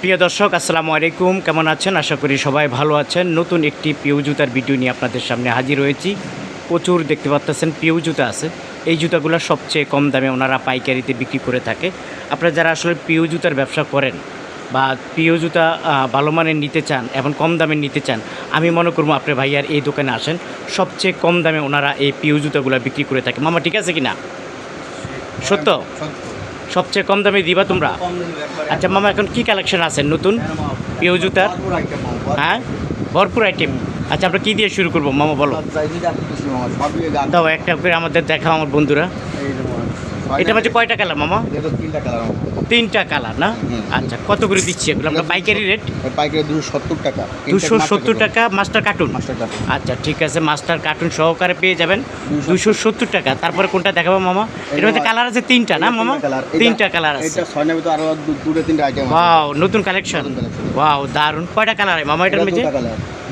প্রিয় দর্শক, আসসালামু আলাইকুম। কেমন আছেন? আশা করি সবাই ভালো আছেন। নতুন একটি পিউ জুতার ভিডিও নিয়ে আপনাদের সামনে হাজির হয়েছি। প্রচুর দেখতে পাচ্ছেন পিউ জুতা আছে। এই জুতাগুলো সবচেয়ে কম দামে ওনারা পাইকারিতে বিক্রি করে থাকে। আপনারা যারা আসলে পিউ জুতার ব্যবসা করেন বা পিও জুতা ভালো মানের নিতে চান এবং কম দামে নিতে চান, আমি মনে করব আপনার ভাইয়ার এই দোকানে আসেন। সবচেয়ে কম দামে ওনারা এই পিও জুতাগুলো বিক্রি করে থাকে। মামা, ঠিক আছে কি না সত্য। সবচেয়ে কম দামে দিবা তোমরা? আচ্ছা মামা এখন কি কালেকশন আছে? নতুন? পিও জুতার? হ্যাঁ? ভরপুর আইটেম আচ্ছা আমরা কী দিয়ে শুরু করব? মামা বলো। দাও একটা করে আমাদের দেখা আমার বন্ধুরা। এটা মাঝে কয়টা কালার মামা? তিনটা কালার না? আচ্ছা কত করে দিচ্ছি এগুলো? আমরা পাইকারি রেট? পাইকারি দুশো সত্তর টাকা। দুশো সত্তর টাকা মাস্টার কার্টুন? মাস্টার আচ্ছা ঠিক আছে মাস্টার কার্টুন সহকারে পেয়ে যাবেন। দুশো সত্তর। টাকা। তারপরে কোনটা দেখাবো মামা? এর মধ্যে কালার আছে তিনটা না মামা? তিনটা কালার। আছে। আরও দুটো তিনটা আইটেম ওয়াও নতুন কালেকশন। ওয়াও দারুণ কয়টা কালার মামা এটার এটা মধ্যে।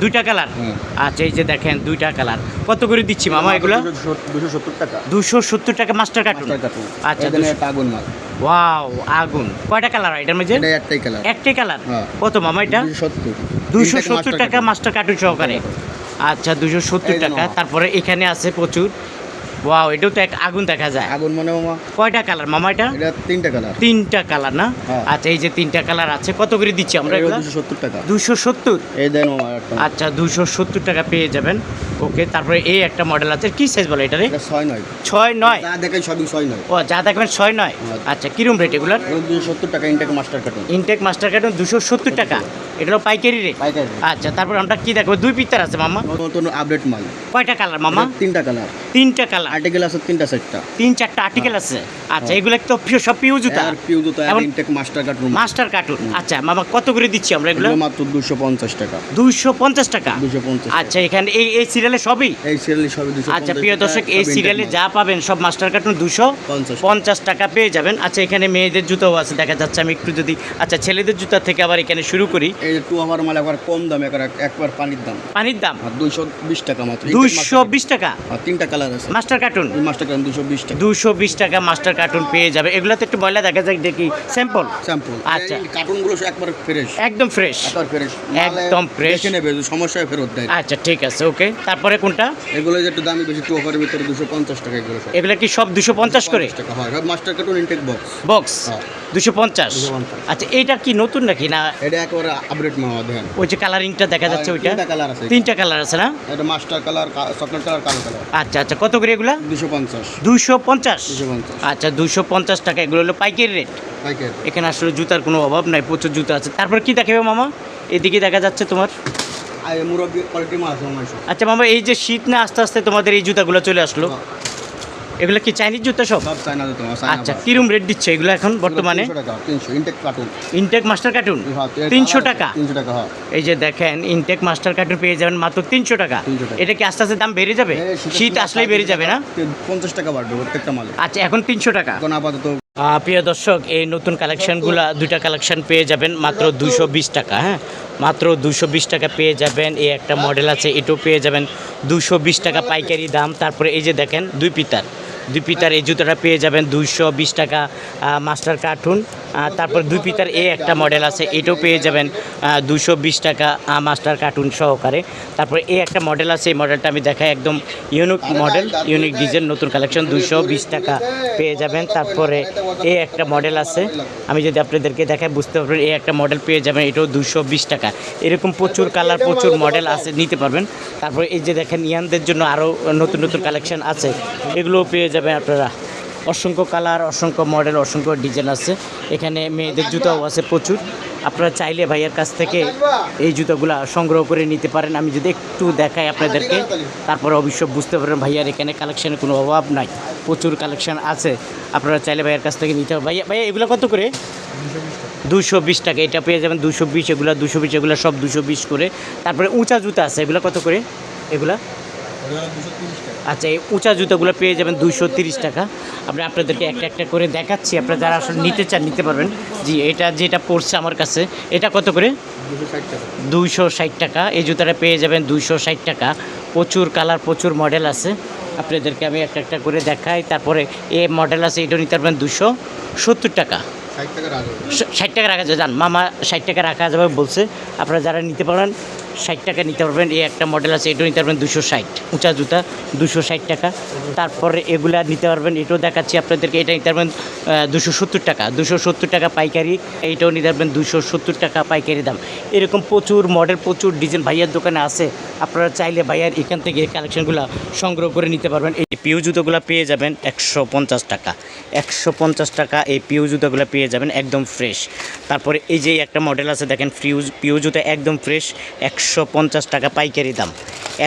দুইটা কালার? আচ্ছা এই যে দেখেন দুইটা কালার। কত করে দিচ্ছি মামা এগুলো? দুশো- সত্তর টাকা। দুশো সত্তর টাকা মাস্টার কার্টুন? আচ্ছা, আগুন মাল। ওয়াও আগুন। কয়টা কালার এটার মধ্যে? একটাই কালার। একটাই কালার? হ্যাঁ। কত মামা এটা? দুশো সত্তর। টাকা মাস্টার কার্টুন সহকারে। আচ্ছা দুশো সত্তর টাকা। তারপরে এখানে আছে প্রচুর। ওয়াও এটাও তো এক আগুন দেখা যায়। আগুন মানে মামা কয়টা কালার মামা এটা? এটা তিনটা কালার। তিনটা কালার না? হ্যাঁ। আচ্ছা এই যে তিনটা কালার আছে কত করে দিচ্ছি আমরা দুশো সত্তর টাকা। দুশো সত্তর? এই দেন আচ্ছা দুশো সত্তর টাকা পেয়ে যাবেন। ওকে তারপরে এই একটা মডেল আছে। কি সাইজ বলে এটারে এটা ছয় নয়। ছয় নয়? যা দেখেন সবই ছয় নয়। ও যা দেখবেন ছয় নয়? আচ্ছা। আচ্ছা কিরম রেট এগুলো দুশো সত্তর টাকা intact master carton intact master carton দুশো সত্তর টাকা। এটা হলো পাইকারি রেট পাইকারি আচ্ছা তারপর আমরা কি দেখব? দুই পিতার আছে মামা। নতুন নতুন আপডেট মাল। কয়টা কালার মামা? তিনটা কালার। তিনটা কালার আর্টিকেল আছে তিনটা সেটটা তিন চারটা আর্টিকেল আছে। আচ্ছা এগুলো তো সব পিউ জুতা? আর পিউ জুতো আর intact master carton master carton আচ্ছা মামা কত করে দিচ্ছি আমরা এগুলো? মাত্র দুশো পঞ্চাশ টাকা। দুইশো পঞ্চাশ টাকা? দুশো পঞ্চাশ আচ্ছা এখানে এই এই সিরিয়ালে সবই? এই সিরিয়ালে সবই দুশো আচ্ছা প্রিয় দর্শক এই সিরিয়ালে যা পাবেন সব মাস্টার কার্টুন দুশো পঞ্চাশ। পঞ্চাশ টাকা পেয়ে যাবেন। আচ্ছা এখানে মেয়েদের জুতোও আছে দেখা যাচ্ছে আমি একটু যদি আচ্ছা ছেলেদের জুতা থেকে আবার এখানে শুরু করি। এই টু আমার মাল একবার কম দাম একবার একবার পানির দাম। পানির দাম? আর দুইশো বিশ টাকা মাত্র। দুইশো বিশ টাকা? আর তিনটা কালার আছে। মাস্টার কার্টুন মাস্টার কার্টুন দুশো বিশ টাকা। দুশো বিশ টাকা মাস্টার কার্টুন পেয়ে যাবে। এগুলোতে একটু ময়লা দেখা যায় দেখি। স্যাম্পল স্যাম্পল আচ্ছা। কার্টুনগুলো একবার ফ্রেশ একদম ফ্রেশ একবার ফ্রেশ একদম। দেখে নেবে সমস্যা ফেরত দেয়। আচ্ছা ঠিক আছে ওকে তারপরে কোনটা? এগুলো একটু দামি বেশি টু অফারের ভিতরে দুশো পঞ্চাশ টাকা এগুলো এগুলো কি সব দুশো পঞ্চাশ করে? টাকা হয়। Master carton intact box box হ্যাঁ। দুশো পঞ্চাশ? আচ্ছা এইটা কি নতুন নাকি না? এটা একবারে আপডেট মামা দেখেন। ওই যে কালারিংটা দেখা যাচ্ছে ওইটা? তিনটা কালার আছে। তিনটা কালার আছে না? এটা মাস্টার কালার চকলেট কালার কালো কালার আচ্ছা। আচ্ছা কত করে এগুলা? দুশো পঞ্চাশ। দুশো পঞ্চাশ? আচ্ছা দুশো পঞ্চাশ টাকা। এগুলো হলো পাইকারি রেট? পাইকারি এখানে আসলে জুতার কোনো অভাব নাই প্রচুর জুতা আছে। তারপর কি দেখাবে মামা? এদিকে দেখা যাচ্ছে তোমার। আচ্ছা মামা এই যে শীত না আস্তে আস্তে তোমাদের এই জুতাগুলো চলে আসলো। এগুলো কি চাইনিজ জুতো সব? আচ্ছা কিরম রেট দিচ্ছে? এগুলো এখন বর্তমানে? Intact carton intact master carton তিনশো টাকা তিনশো টাকা এই যে দেখেন ইনটেক মাস্টার কার্টুন পেয়ে যাবেন মাত্র তিনশো টাকা। এটা কি আস্তে আস্তে দাম বেড়ে যাবে? শীত আসলেই বেড়ে যাবে না? পঞ্চাশ টাকা বাড়বে প্রত্যেকটা মালে। আচ্ছা এখন তিনশো টাকা। এখন আপাতত প্রিয় দর্শক এই নতুন কালেকশনগুলো দুইটা কালেকশন পেয়ে যাবেন মাত্র দুশো বিশ টাকা হ্যাঁ? মাত্র দুশো বিশ টাকা পেয়ে যাবেন। এই একটা মডেল আছে এটাও পেয়ে যাবেন দুশো বিশ টাকা পাইকারি দাম। তারপরে এই যে দেখেন দুই পিতার। দুই পিতার এই জুতোটা পেয়ে যাবেন দুইশো বিশ টাকা মাস্টার কার্টুন তারপর দুই পিতার এ একটা মডেল আছে, এটাও পেয়ে যাবেন দুশো বিশ টাকা মাস্টার কার্টুন সহকারে। তারপরে এ একটা মডেল আছে, এই মডেলটা আমি দেখাই একদম ইউনিক মডেল ইউনিক ডিজাইন নতুন কালেকশন দুশো বিশ টাকা পেয়ে যাবেন। তারপরে এ একটা মডেল আছে, আমি যদি আপনাদেরকে দেখাই, বুঝতে পারবেন এ একটা মডেল পেয়ে যাবেন, এটাও দুশো বিশ টাকা। এরকম প্রচুর কালার প্রচুর মডেল আছে, নিতে পারবেন। তারপরে এই যে দেখেন, ইয়ানদের জন্য আরও নতুন নতুন কালেকশন আছে, এগুলোও পেয়ে যাবেন। আপনারা। অসংখ্য কালার, অসংখ্য মডেল, অসংখ্য ডিজাইন আছে। এখানে মেয়েদের জুতাও আছে প্রচুর। আপনারা চাইলে ভাইয়ের কাছ থেকে এই জুতোগুলো সংগ্রহ করে নিতে পারেন। আমি যদি একটু দেখাই আপনাদেরকে, তারপরে অবশ্য বুঝতে পারেন ভাইয়ার এখানে কালেকশনের কোনো অভাব নাই। প্রচুর কালেকশন আছে। আপনারা চাইলে ভাইয়ের কাছ থেকে নিতে হবে। ভাইয়া ভাইয়া, এগুলো কত করে? দুশো বিশ টাকা। এটা পেয়ে যাবেন দুশো বিশ, এগুলো দুশো বিশ, এগুলো সব দুশো বিশ করে। তারপরে উঁচা জুতা আছে। এগুলো কত করে? এগুলা? আচ্ছা এই উঁচা জুতোগুলো পেয়ে যাবেন দুশো তিরিশ টাকা। আমরা আপনাদেরকে একটা একটা করে দেখাচ্ছি আপনারা যারা আসলে নিতে চান নিতে পারবেন। জি এটা যেটা পড়ছে আমার কাছে এটা কত করে? দুশো ষাট টাকা। দুইশো ষাট টাকা। এই জুতাটা পেয়ে যাবেন দুইশো ষাট টাকা। প্রচুর কালার প্রচুর মডেল আছে। আপনাদেরকে আমি একটা একটা করে দেখাই তারপরে এ মডেল আছে এটা নিতে পারবেন দুশো সত্তর টাকা। ষাট টাকা রাখা যাবে। জান, মামা ষাট টাকা রাখা যাবে বলছে, আপনারা যারা নিতে পারেন ষাট টাকা নিতে পারবেন, এই একটা মডেল আছে, এটাও নিতে পারবেন দুশো ষাট, উঁচা জুতা, দুশো ষাট টাকা। তারপরে এগুলা নিতে পারবেন, এটাও দেখাচ্ছি আপনাদেরকে, এটা নিতে পারবেন দুশো সত্তর টাকা, দুশো সত্তর টাকা পাইকারি এইটাও নিতে পারবেন দুশো সত্তর টাকা পাইকারি দাম। এরকম প্রচুর মডেল প্রচুর ডিজাইন ভাইয়ার দোকানে আছে, আপনারা চাইলে ভাইয়ার এখান থেকে কালেকশনগুলো সংগ্রহ করে নিতে পারবেন। এই পিউ জুতোগুলো পেয়ে যাবেন একশো পঞ্চাশ টাকা, একশো পঞ্চাশ টাকা এই পিউ জুতোগুলো পেয়ে যাবেন একদম ফ্রেশ তারপরে এই যে একটা মডেল আছে, দেখেন ফিউজ পিউজুতে একদম ফ্রেশ একশো পঞ্চাশ টাকা পাইকারি দাম।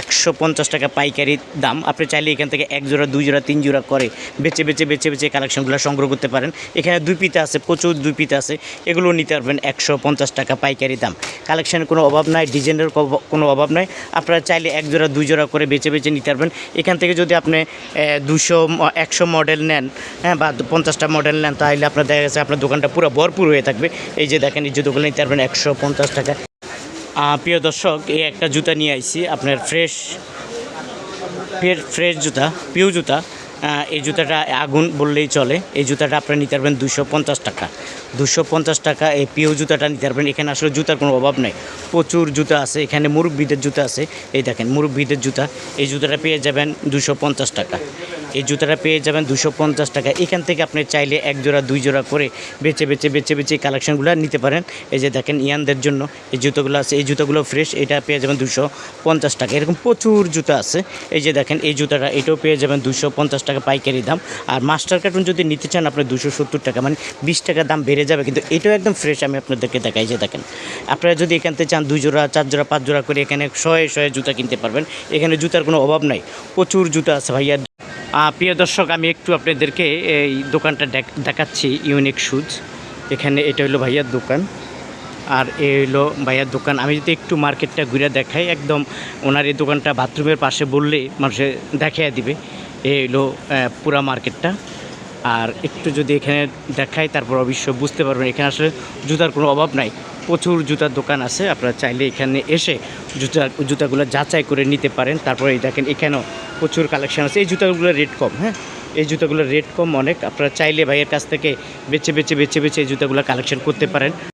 একশো পঞ্চাশ টাকা পাইকারি দাম। আপনি চাইলে এখান থেকে এক জোড়া, দুই জোড়া, তিন জোড়া করে বেছে বেছে বেছে বেছে কালেকশনগুলো সংগ্রহ করতে পারেন। এখানে দুই পিতা আছে, প্রচুর দুই পিতা আছে। এগুলো নিতে পারবেন একশো পঞ্চাশ টাকা পাইকারি দাম। কালেকশনের কোনো অভাব নাই, ডিজাইনের কোনো অভাব নাই। আপনারা চাইলে এক জোড়া, দুই জোড়া করে বেছে বেছে নিতে পারবেন। এখান থেকে যদি আপনি দুশো একশো মডেল নেন হ্যাঁ বা পঞ্চাশটা মডেল নেন, তাহলে আপনার দেখা গেছে আপনার দোকানটা পুরো ভরপুর হয়ে থাকবে। এই যে দেখেন, এই জুতোগুলো নিতে পারবেন একশো পঞ্চাশ টাকা। প্রিয় দর্শক, এই একটা জুতা নিয়ে আইছি। আপনার ফ্রেশ ফের ফ্রেশ জুতা পিউ জুতা। এই জুতাটা আগুন বললেই চলে। এই জুতাটা আপনারা নিতে পারবেন দুশো টাকা। দুশো পঞ্চাশ টাকা এই পিউ জুতাটা নিতে পারবেন। এখানে আসলে জুতার কোনো অভাব নেই। প্রচুর জুতা আছে। এখানে মুরব্বীদের জুতা আছে। এই দেখেন, মুরব্বীদের জুতা। এই জুতাটা পেয়ে যাবেন দুশো পঞ্চাশ টাকা। এই জুতাটা পেয়ে যাবেন দুশো পঞ্চাশ টাকা। এখান থেকে আপনি চাইলে এক জোড়া, দুই জোড়া করে বেছে বেছে বেছে বেছে কালেকশনগুলো নিতে পারেন। এই যে দেখেন, ইয়ানদের জন্য এই জুতোগুলো আছে। এই জুতোগুলো ফ্রেশ। এটা পেয়ে যাবেন দুশো পঞ্চাশ টাকা। এরকম প্রচুর জুতো আছে। এই যে দেখেন, এই জুতাটা, এটাও পেয়ে যাবেন দুশো পঞ্চাশ টাকা পাইকারি দাম। আর মাস্টার কার্টুন যদি নিতে চান, আপনি দুশো সত্তর টাকা মানে বিশ টাকা দাম বেড়ে যাবে, কিন্তু এটাও একদম ফ্রেশ আমি আপনাদেরকে দেখাই যে দেখেন। আপনারা যদি এখান থেকে চান দুই জোড়া চার জোড়া পাঁচ জোড়া করে এখানে শয়ে শয়ে জুতা কিনতে পারবেন। এখানে জুতার কোনো অভাব নাই, প্রচুর জুতা আছে ভাইয়া। প্রিয় দর্শক, আমি একটু আপনাদেরকে এই দোকানটা দেখ- দেখাচ্ছি ইউনিক শুজ এখানে এটা হলো ভাইয়ার দোকান, আর এ হলো ভাইয়ার দোকান। আমি যদি একটু মার্কেটটা ঘুরে দেখাই, একদম ওনার এই দোকানটা বাথরুমের পাশে বললে মানুষে দেখাইয়া দিবে। এ হলো পুরা মার্কেটটা। আর একটু যদি এখানে দেখাই, তারপর অবশ্য বুঝতে পারবেন, এখানে আসলে জুতার কোনো অভাব নাই। প্রচুর জুতার দোকান আছে, আপনারা চাইলে এখানে এসে জুতা, জুতাগুলো যাচাই করে নিতে পারেন। তারপরে দেখেন, এখানেও প্রচুর কালেকশান আছে। এই জুতাগুলোর রেট কম হ্যাঁ? এই জুতাগুলোর রেট কম অনেক। আপনারা চাইলে ভাইয়ের কাছ থেকে বেছে বেছে বেছে বেছে এই জুতাগুলো কালেকশন করতে পারেন।